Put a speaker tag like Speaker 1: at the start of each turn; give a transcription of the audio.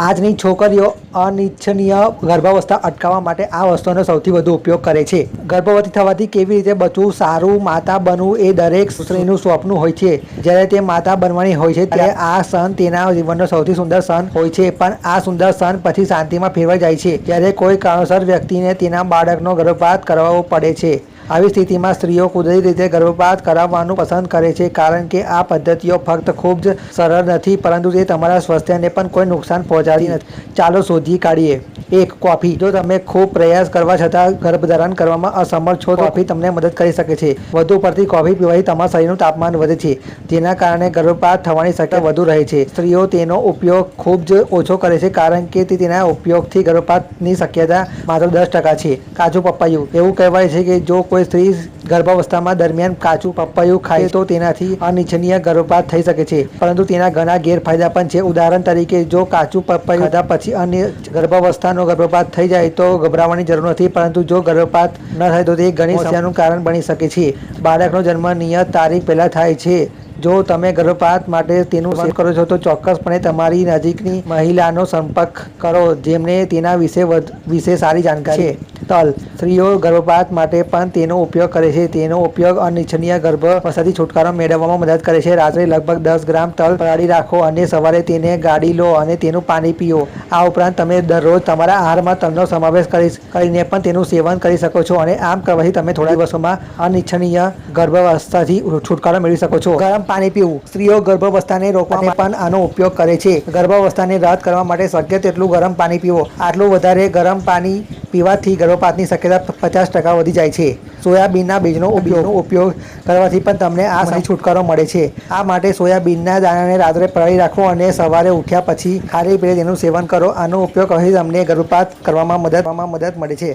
Speaker 1: આજની છોકરીઓ અનિચ્છનીય ગર્ભાવસ્થા અટકાવવા માટે આ વસ્તુનો સૌથી વધુ ઉપયોગ કરે છે. ગર્ભવતી થવાથી કેવી રીતે બચવું, સારું માતા બનવું એ દરેક સ્ત્રીનું સ્વપ્ન હોય છે. જ્યારે તે માતા બનવાની હોય છે, ત્યારે આ સન તેના જીવનનો સૌથી સુંદર સન હોય છે. પણ આ સુંદર સન પછી શાંતિમાં ફેરવાઈ જાય છે. જ્યારે કોઈ કારણોસર વ્યક્તિને તેના બાળકનો ગર્ભપાત કરવો પડે છે. આવી સ્થિતિમાં સ્ત્રીઓ કુદરતી રીતે ગર્ભપાત કરાવવાનું પસંદ કરે છે, કારણ કે આ પદ્ધતિઓ ફક્ત ખૂબ જ સરળ નથી, પરંતુ તે તમારા સ્વાસ્થ્યને પણ કોઈ નુકસાન પહોંચાડી નથી. ચાલો શોધી કાઢીએ. એક કોફી. જો તમે ખૂબ પ્રયાસ કરવા છતાં ગર્ભધારણ કરવામાં અસમર્થ છો, તો કોફી તમને મદદ કરી શકે છે. વધુ પડતી કોફી પીવાથી તમારા શરીરનું તાપમાન વધે છે. જેના કારણે ગર્ભપાત થવાની શક્યતા વધુ રહે છે. સ્ત્રીઓ તેનો ઉપયોગ ખૂબ જ ઓછો કરે છે, કારણ કે તે તેના ઉપયોગથી ગર્ભપાતની શક્યતા માત્ર દસ ટકા છે. કાચું પપૈયું. એવું કહેવાય છે કે જો કોઈ સ્ત્રી ગર્ભાવસ્થામાં દરમિયાન કાચું પપૈયું ખાય તો તેનાથી અનિચ્છનીય ગર્ભપાત થઈ શકે છે. પરંતુ તેના ઘણા ગેરફાયદા પણ છે. ઉદાહરણ તરીકે જો કાચું પપૈયું ખાધા પછી અન્ય ગર્ભાવસ્થાનો ગર્ભપાત થઈ જાય તો ગભરાવાની જરૂર નથી પરંતુ જો ગર્ભપાત ન થાય તો તે ઘણી સમસ્યાનું કારણ બની શકે છે. બાળકનો જન્મ નિયત તારીખ પહેલાં થાય છે. જો તમે ગર્ભપાત માટે તેનું સેવન કરો છો, તો ચોક્કસપણે તમારી નજીકની મહિલાનો સંપર્ક કરો, જેમને તેના વિશે વિશે સારી જાણકારી છે. તલ, સ્ત્રીઓ ગર્ભપાત માટે પણ તેનો ઉપયોગ કરે છે. તેનો ઉપયોગ અનિચ્છનીય ગર્ભાવસ્થાથી છુટકારો મેળવવામાં મદદ કરે છે. રાત્રે લગભગ દસ ગ્રામ તલ પલાળી રાખો અને સવારે તેને ગાળી લો અને તેનું પાણી પીઓ. આ ઉપરાંત તમે દરરોજ તમારા આહારમાં તલનો સમાવેશ કરી કરીને પણ તેનું સેવન કરી શકો છો અને આમ કરવાથી તમે થોડા દિવસોમાં અનિચ્છનીય ગર્ભાવસ્થાથી છુટકારો મેળવી શકો છો. ગરમ પાણી પીવું. સ્ત્રીઓ ગર્ભાવસ્થાને રોકવા પણ આનો ઉપયોગ કરે છે. ગર્ભાવસ્થાને રદ કરવા માટે શક્ય તેટલું ગરમ પાણી પીવો. આટલું વધારે ગરમ પાણી પીવાથી ગર્ભપાતની શક્યતા પચાસ ટકા વધી જાય છે. સોયાબીનના બીજનો ઉપયોગ કરવાથી પણ તમને આ સમય છુટકારો મળે છે. આ માટે સોયાબીનના દાણાને રાત્રે પલાળી રાખો અને સવારે ઉઠ્યા પછી ખાલી પેટે તેનું સેવન કરો. આનો ઉપયોગ કરવાથી તમને ગર્ભપાત કરવામાં મદદ મદદ મળે છે.